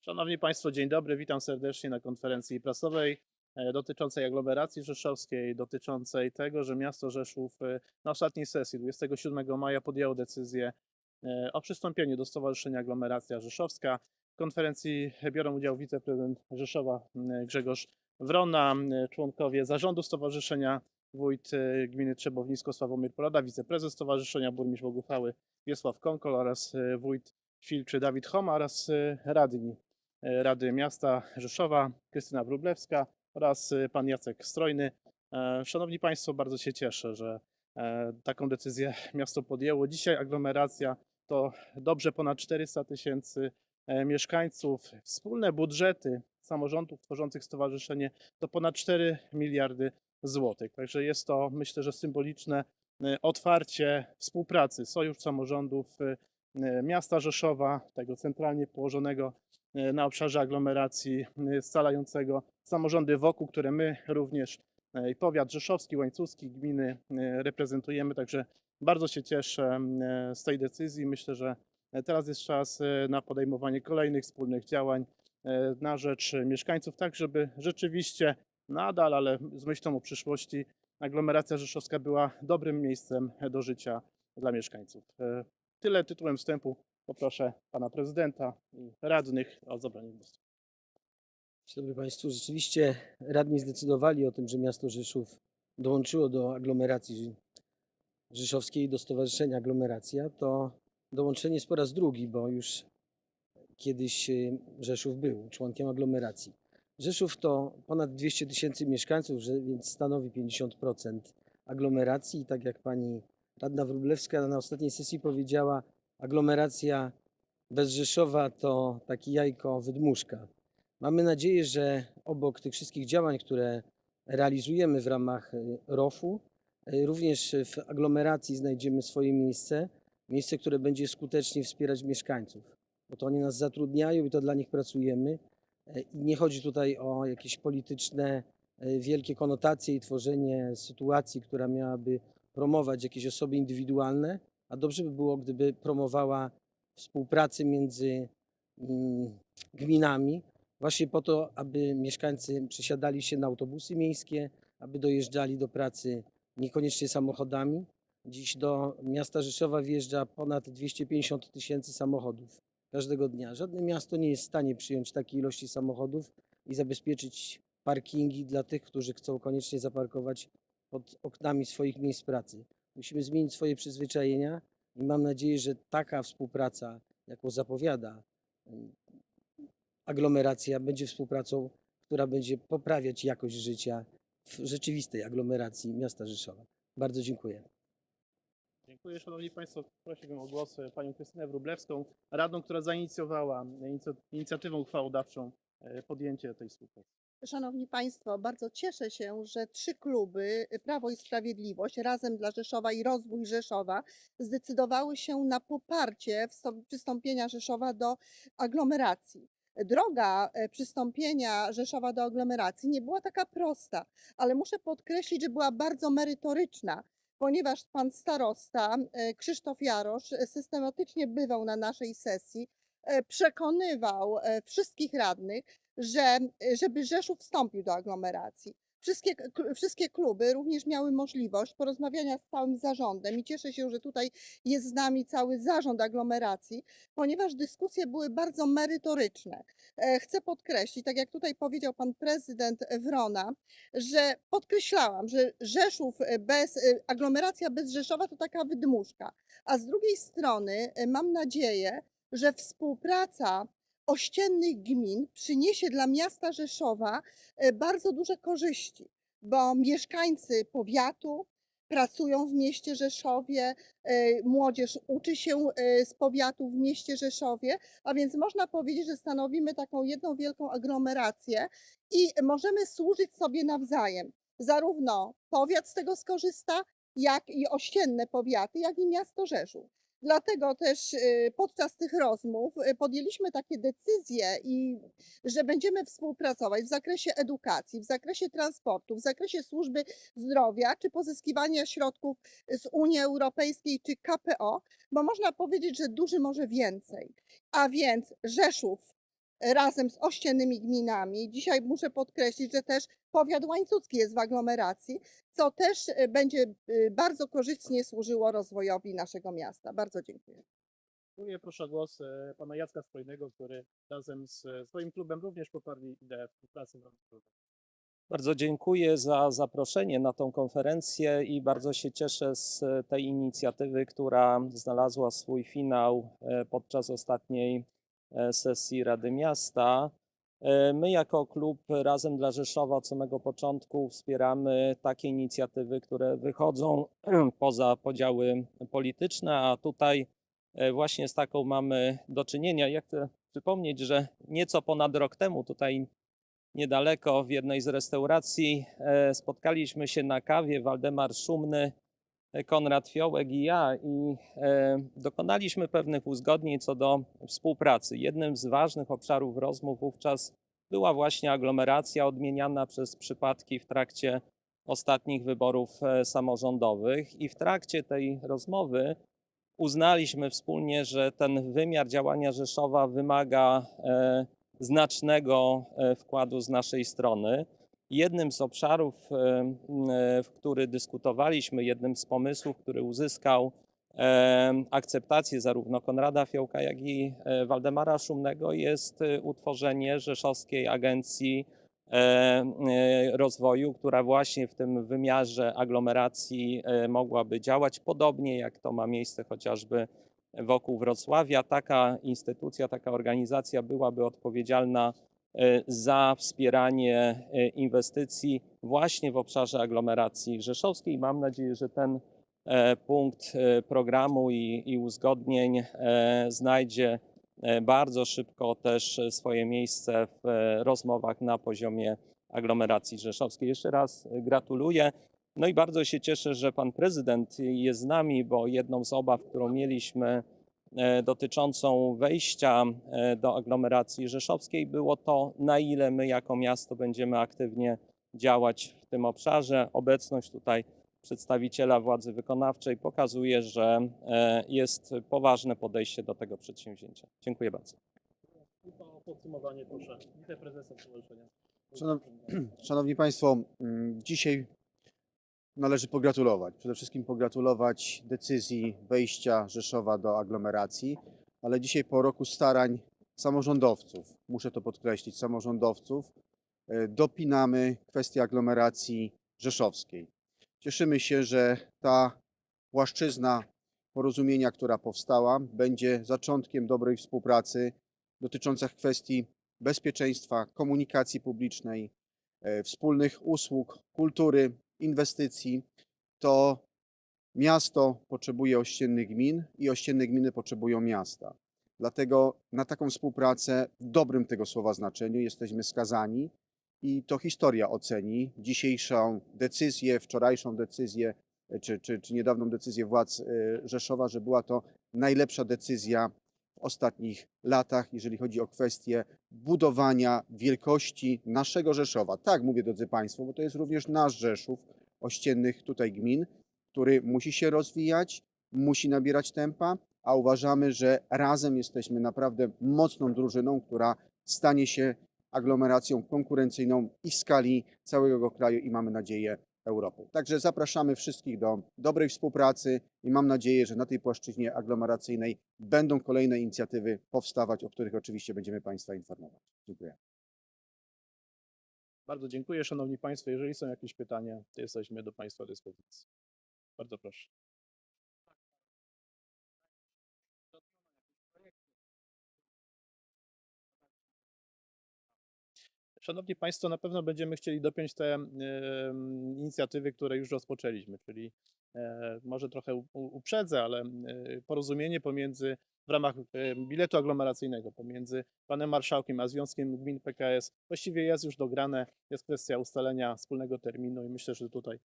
Szanowni Państwo, dzień dobry. Witam serdecznie na konferencji prasowej e, dotyczącej aglomeracji rzeszowskiej, dotyczącej tego, że miasto Rzeszów e, na ostatniej sesji 27 maja podjęło decyzję e, o przystąpieniu do Stowarzyszenia Aglomeracja Rzeszowska. W konferencji biorą udział wiceprezydent Rzeszowa Grzegorz Wrona, członkowie zarządu stowarzyszenia, wójt e, gminy Trzebownisko Sławomir Porada, wiceprezes stowarzyszenia, burmistrz Boguchwały Wiesław Konkol oraz e, wójt Świlczy Dawid Homa oraz e, radni Rady Miasta Rzeszowa Krystyna Wróblewska oraz pan Jacek Strojny. Szanowni Państwo, bardzo się cieszę, że taką decyzję miasto podjęło. Dzisiaj aglomeracja to dobrze ponad 400 tysięcy mieszkańców. Wspólne budżety samorządów tworzących stowarzyszenie to ponad 4 miliardy złotych. Także jest to, myślę, że symboliczne e, otwarcie współpracy, sojusz samorządów e, e, miasta Rzeszowa, tego centralnie położonego na obszarze aglomeracji, scalającego samorządy wokół, które my również i powiat rzeszowski, łańcuski, gminy reprezentujemy. Także bardzo się cieszę z tej decyzji. Myślę, że teraz jest czas na podejmowanie kolejnych wspólnych działań na rzecz mieszkańców, tak żeby rzeczywiście nadal, ale z myślą o przyszłości, aglomeracja rzeszowska była dobrym miejscem do życia dla mieszkańców. E, Tyle tytułem wstępu. Poproszę pana prezydenta i radnych o zabranie głosu. Dzień dobry Państwu. Rzeczywiście radni zdecydowali o tym, że miasto Rzeszów dołączyło do aglomeracji rzeszowskiej, do Stowarzyszenia Aglomeracja. To dołączenie jest po raz drugi, bo już kiedyś y, Rzeszów był członkiem aglomeracji. Rzeszów to ponad 200 tysięcy mieszkańców, więc stanowi 50% aglomeracji. I tak jak pani radna Wróblewska na ostatniej sesji powiedziała, aglomeracja bez Rzeszowa to taki jajko wydmuszka. Mamy nadzieję, że obok tych wszystkich działań, które realizujemy w ramach y, ROF-u, y, również w aglomeracji znajdziemy swoje miejsce, miejsce, które będzie skutecznie wspierać mieszkańców, bo to oni nas zatrudniają i to dla nich pracujemy. Y, I nie chodzi tutaj o jakieś polityczne, y, wielkie konotacje i tworzenie sytuacji, która miałaby promować jakieś osoby indywidualne, a dobrze by było, gdyby promowała współpracę między mm, gminami, właśnie po to, aby mieszkańcy przesiadali się na autobusy miejskie, aby dojeżdżali do pracy niekoniecznie samochodami. Dziś do miasta Rzeszowa wjeżdża ponad 250 tysięcy samochodów każdego dnia. Żadne miasto nie jest w stanie przyjąć takiej ilości samochodów i zabezpieczyć parkingi dla tych, którzy chcą koniecznie zaparkować pod oknami swoich miejsc pracy. Musimy zmienić swoje przyzwyczajenia i mam nadzieję, że taka współpraca, jaką zapowiada aglomeracja będzie współpracą, która będzie poprawiać jakość życia w rzeczywistej aglomeracji miasta Rzeszowa. Bardzo dziękuję. Dziękuję Szanowni Państwo. Prosiłbym o głos e, panią Krystynę Wróblewską, radną, która zainicjowała inicy- inicjatywą uchwałodawczą e, podjęcie tej współpracy. Szanowni Państwo, bardzo cieszę się, że trzy kluby Prawo i Sprawiedliwość, Razem dla Rzeszowa i Rozwój Rzeszowa zdecydowały się na poparcie przystąpienia Rzeszowa do aglomeracji. Droga e, przystąpienia Rzeszowa do aglomeracji nie była taka prosta, ale muszę podkreślić, że była bardzo merytoryczna, ponieważ pan starosta e, Krzysztof Jarosz e, systematycznie bywał na naszej sesji, e, przekonywał wszystkich radnych, że, żeby Rzeszów wstąpił do aglomeracji. Wszystkie, wszystkie kluby również miały możliwość porozmawiania z całym zarządem i cieszę się, że tutaj jest z nami cały zarząd aglomeracji, ponieważ dyskusje były bardzo merytoryczne. E, Chcę podkreślić, tak jak tutaj powiedział pan prezydent Wrona, że podkreślałam, że Rzeszów bez, e, aglomeracja bez Rzeszowa to taka wydmuszka, a z drugiej strony e, mam nadzieję, że współpraca ościennych gmin przyniesie dla miasta Rzeszowa e, bardzo duże korzyści, bo mieszkańcy powiatu pracują w mieście Rzeszowie, e, młodzież uczy się e, z powiatu w mieście Rzeszowie, a więc można powiedzieć, że stanowimy taką jedną wielką aglomerację i możemy służyć sobie nawzajem. Zarówno powiat z tego skorzysta, jak i ościenne powiaty, jak i miasto Rzeszów. Dlatego też y, podczas tych rozmów y, podjęliśmy takie decyzje i że będziemy współpracować w zakresie edukacji, w zakresie transportu, w zakresie służby zdrowia czy pozyskiwania środków z Unii Europejskiej czy KPO, bo można powiedzieć, że duży może więcej. A więc Rzeszów razem z ościennymi gminami, dzisiaj muszę podkreślić, że też powiat łańcucki jest w aglomeracji, co też y, będzie y, bardzo korzystnie służyło rozwojowi naszego miasta. Bardzo dziękuję. Dziękuję. Proszę o głos e, pana Jacka Spojnego, który razem z e, swoim klubem również poparli ideę współpracy w ramach klubu. Bardzo dziękuję za zaproszenie na tą konferencję i bardzo się cieszę z tej inicjatywy, która znalazła swój finał e, podczas ostatniej e, sesji Rady Miasta. E, My jako klub Razem dla Rzeszowa od samego początku wspieramy takie inicjatywy, które wychodzą poza podziały polityczne, a tutaj e, właśnie z taką mamy do czynienia. Ja chcę przypomnieć, że nieco ponad rok temu tutaj niedaleko w jednej z restauracji e, spotkaliśmy się na kawie, Waldemar Szumny, e, Konrad Fiołek i ja i e, dokonaliśmy pewnych uzgodnień co do współpracy. Jednym z ważnych obszarów rozmów wówczas była właśnie aglomeracja odmieniana przez przypadki w trakcie ostatnich wyborów e, samorządowych i w trakcie tej rozmowy uznaliśmy wspólnie, że ten wymiar działania Rzeszowa wymaga e, znacznego wkładu z naszej strony. Jednym z obszarów, e, e, w który dyskutowaliśmy, jednym z pomysłów, który uzyskał e, akceptację zarówno Konrada Fiołka, jak i Waldemara Szumnego, jest utworzenie Rzeszowskiej Agencji Rozwoju, która właśnie w tym wymiarze aglomeracji mogłaby działać, podobnie jak to ma miejsce chociażby wokół Wrocławia. Taka instytucja, taka organizacja byłaby odpowiedzialna za wspieranie e, inwestycji właśnie w obszarze aglomeracji rzeszowskiej. Mam nadzieję, że ten e, punkt e, programu i, i uzgodnień e, znajdzie e, bardzo szybko też e, swoje miejsce w e, rozmowach na poziomie aglomeracji rzeszowskiej. Jeszcze raz e, gratuluję. No i bardzo się cieszę, że pan prezydent jest z nami, bo jedną z obaw, którą mieliśmy e, dotyczącą wejścia e, do aglomeracji rzeszowskiej było to, na ile my jako miasto będziemy aktywnie działać w tym obszarze. Obecność tutaj przedstawiciela władzy wykonawczej pokazuje, że e, jest poważne podejście do tego przedsięwzięcia. Dziękuję bardzo. Podsumowanie proszę. Wiceprezesa Stowarzyszenia. Szanow- Szanowni Państwo, mm, dzisiaj należy pogratulować. Przede wszystkim pogratulować decyzji wejścia Rzeszowa do aglomeracji, ale dzisiaj po roku starań samorządowców, muszę to podkreślić, samorządowców, e, dopinamy kwestię aglomeracji rzeszowskiej. Cieszymy się, że ta płaszczyzna porozumienia, która powstała, będzie zaczątkiem dobrej współpracy dotyczących kwestii bezpieczeństwa, komunikacji publicznej, e, wspólnych usług, kultury, inwestycji, to miasto potrzebuje ościennych gmin i ościenne gminy potrzebują miasta. Dlatego na taką współpracę w dobrym tego słowa znaczeniu jesteśmy skazani i to historia oceni dzisiejszą decyzję, wczorajszą decyzję, e, czy, czy, czy niedawną decyzję władz e, Rzeszowa, że była to najlepsza decyzja ostatnich latach, jeżeli chodzi o kwestię budowania wielkości naszego Rzeszowa. Tak mówię, drodzy Państwo, bo to jest również nasz Rzeszów, ościennych tutaj gmin, który musi się rozwijać, musi nabierać tempa, a uważamy, że razem jesteśmy naprawdę mocną drużyną, która stanie się aglomeracją konkurencyjną i w skali całego kraju i mamy nadzieję Europy. Także zapraszamy wszystkich do dobrej współpracy i mam nadzieję, że na tej płaszczyźnie aglomeracyjnej będą kolejne inicjatywy powstawać, o których oczywiście będziemy Państwa informować. Dziękuję. Bardzo dziękuję, Szanowni Państwo. Jeżeli są jakieś pytania, to jesteśmy do Państwa dyspozycji. Bardzo proszę. Szanowni Państwo, na pewno będziemy chcieli dopiąć te inicjatywy, które już rozpoczęliśmy, czyli e, może trochę uprzedzę, ale porozumienie pomiędzy w ramach e, biletu aglomeracyjnego pomiędzy panem marszałkiem a Związkiem Gmin PKS właściwie jest już dograne. Jest kwestia ustalenia wspólnego terminu i myślę, że tutaj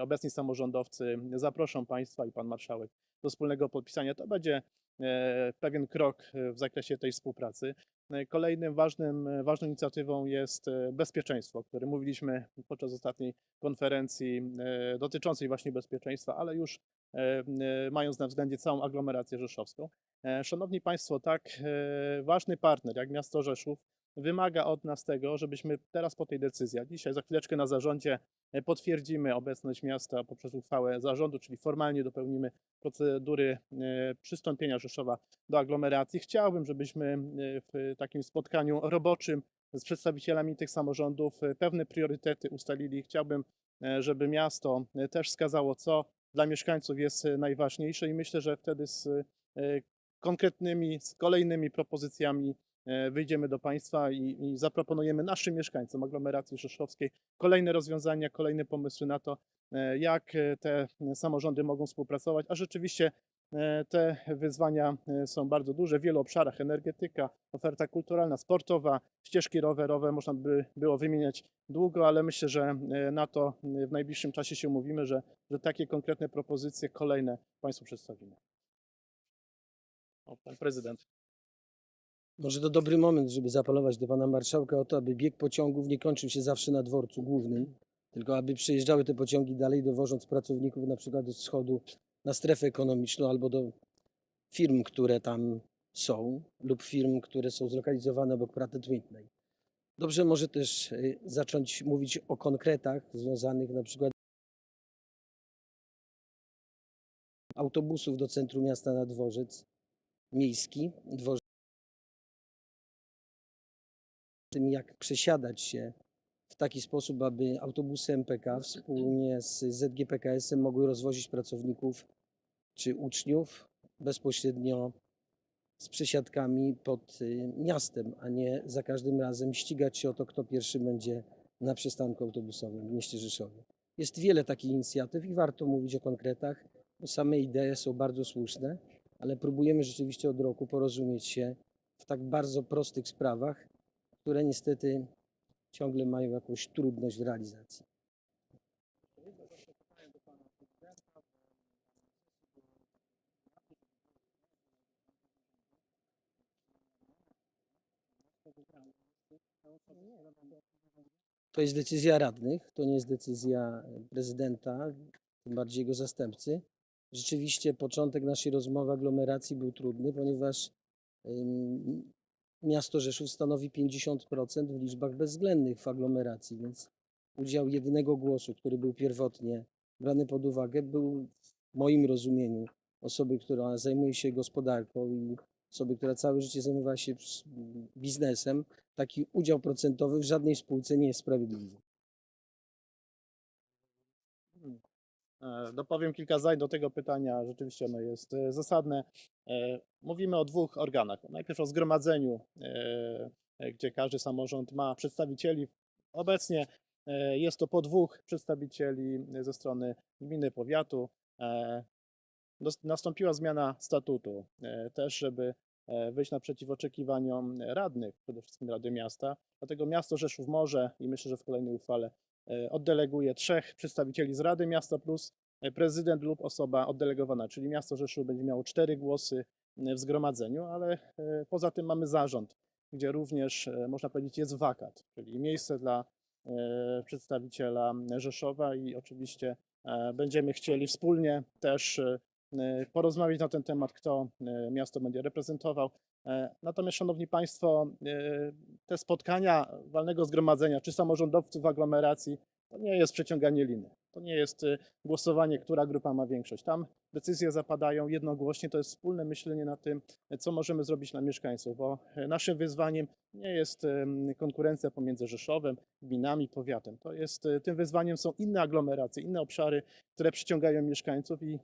obecni samorządowcy zaproszą Państwa i Pan Marszałek do wspólnego podpisania. To będzie e, pewien krok e, w zakresie tej współpracy. E, Kolejnym ważnym, e, ważną inicjatywą jest e, bezpieczeństwo, o którym mówiliśmy podczas ostatniej konferencji e, dotyczącej właśnie bezpieczeństwa, ale już e, e, mając na względzie całą aglomerację rzeszowską. E, Szanowni Państwo, tak e, ważny partner jak miasto Rzeszów wymaga od nas tego, żebyśmy teraz po tej decyzji, a dzisiaj za chwileczkę na zarządzie e, potwierdzimy obecność miasta poprzez uchwałę zarządu, czyli formalnie dopełnimy procedury e, przystąpienia Rzeszowa do aglomeracji. Chciałbym, żebyśmy e, w takim spotkaniu roboczym z przedstawicielami tych samorządów pewne priorytety ustalili. Chciałbym, żeby miasto też wskazało, co dla mieszkańców jest najważniejsze i myślę, że wtedy z konkretnymi, z kolejnymi propozycjami wyjdziemy do Państwa i, i zaproponujemy naszym mieszkańcom aglomeracji rzeszowskiej kolejne rozwiązania, kolejne pomysły na to, e, jak e, te samorządy mogą współpracować, a rzeczywiście e, te wyzwania e, są bardzo duże w wielu obszarach. Energetyka, oferta kulturalna, sportowa, ścieżki rowerowe, można by było wymieniać długo, ale myślę, że e, na to w najbliższym czasie się umówimy, że, że takie konkretne propozycje kolejne Państwu przedstawimy. O, pan prezydent. Może to dobry moment, żeby zaapelować do pana marszałka o to, aby bieg pociągów nie kończył się zawsze na dworcu głównym, tylko aby przejeżdżały te pociągi dalej, dowożąc pracowników na przykład do wschodu na strefę ekonomiczną albo do firm, które tam są, lub firm, które są zlokalizowane obok Pratt Whitney. Dobrze może też y, zacząć mówić o konkretach związanych na przykład autobusów do centrum miasta na dworzec miejski, dworzec tym, jak przesiadać się w taki sposób, aby autobusy MPK wspólnie z ZGPKS-em mogły rozwozić pracowników czy uczniów bezpośrednio z przesiadkami pod y, miastem, a nie za każdym razem ścigać się o to, kto pierwszy będzie na przystanku autobusowym w mieście Rzeszowie. Jest wiele takich inicjatyw i warto mówić o konkretach, bo same idee są bardzo słuszne, ale próbujemy rzeczywiście od roku porozumieć się w tak bardzo prostych sprawach, które niestety ciągle mają jakąś trudność w realizacji. To jest decyzja radnych, to nie jest decyzja prezydenta, tym bardziej jego zastępcy. Rzeczywiście początek naszej rozmowy aglomeracji był trudny, ponieważ miasto Rzeszów stanowi 50% w liczbach bezwzględnych w aglomeracji, więc udział jednego głosu, który był pierwotnie brany pod uwagę, był w moim rozumieniu osoby, która zajmuje się gospodarką i osoby, która całe życie zajmowała się biznesem, taki udział procentowy w żadnej spółce nie jest sprawiedliwy. Dopowiem kilka zdań do tego pytania. Rzeczywiście ono jest e, zasadne. E, Mówimy o dwóch organach. Najpierw o zgromadzeniu, e, e, gdzie każdy samorząd ma przedstawicieli. Obecnie e, jest to po dwóch przedstawicieli ze strony gminy, powiatu. E, Nastąpiła zmiana statutu e, też, żeby e, wyjść naprzeciw oczekiwaniom radnych, przede wszystkim Rady Miasta. Dlatego miasto Rzeszów może i myślę, że w kolejnej uchwale e, oddeleguje trzech przedstawicieli z Rady Miasta plus e, prezydent lub osoba oddelegowana, czyli miasto Rzeszów będzie miało cztery głosy e, w zgromadzeniu, ale e, poza tym mamy zarząd, gdzie również e, można powiedzieć jest wakat, czyli miejsce dla e, przedstawiciela Rzeszowa i oczywiście e, będziemy chcieli wspólnie też e, e, porozmawiać na ten temat, kto e, miasto będzie reprezentował. E, Natomiast, Szanowni Państwo, e, te spotkania walnego zgromadzenia czy samorządowców aglomeracji to nie jest przeciąganie liny. To nie jest e, głosowanie, która grupa ma większość. Tam decyzje zapadają jednogłośnie. To jest wspólne myślenie nad tym, co możemy zrobić dla mieszkańców, bo naszym wyzwaniem nie jest konkurencja pomiędzy Rzeszowem, gminami, powiatem. To jest, tym wyzwaniem są inne aglomeracje, inne obszary, które przyciągają mieszkańców i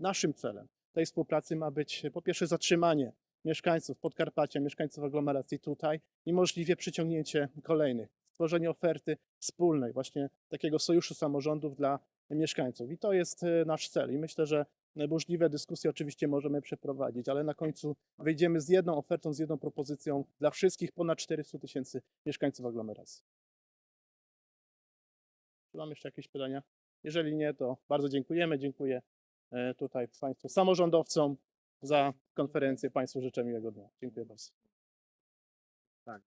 naszym celem tej współpracy ma być po pierwsze zatrzymanie mieszkańców Podkarpacia, mieszkańców aglomeracji tutaj i możliwie przyciągnięcie kolejnych. Stworzenie oferty wspólnej, właśnie takiego sojuszu samorządów dla mieszkańców. I to jest e, nasz cel. I myślę, że burzliwe dyskusje oczywiście możemy przeprowadzić, ale na końcu wyjdziemy z jedną ofertą, z jedną propozycją dla wszystkich ponad 400 tysięcy mieszkańców aglomeracji. Czy mam jeszcze jakieś pytania? Jeżeli nie, to bardzo dziękujemy. Dziękuję e, tutaj Państwu samorządowcom za konferencję. Państwu życzę miłego dnia. Dziękuję bardzo. Tak.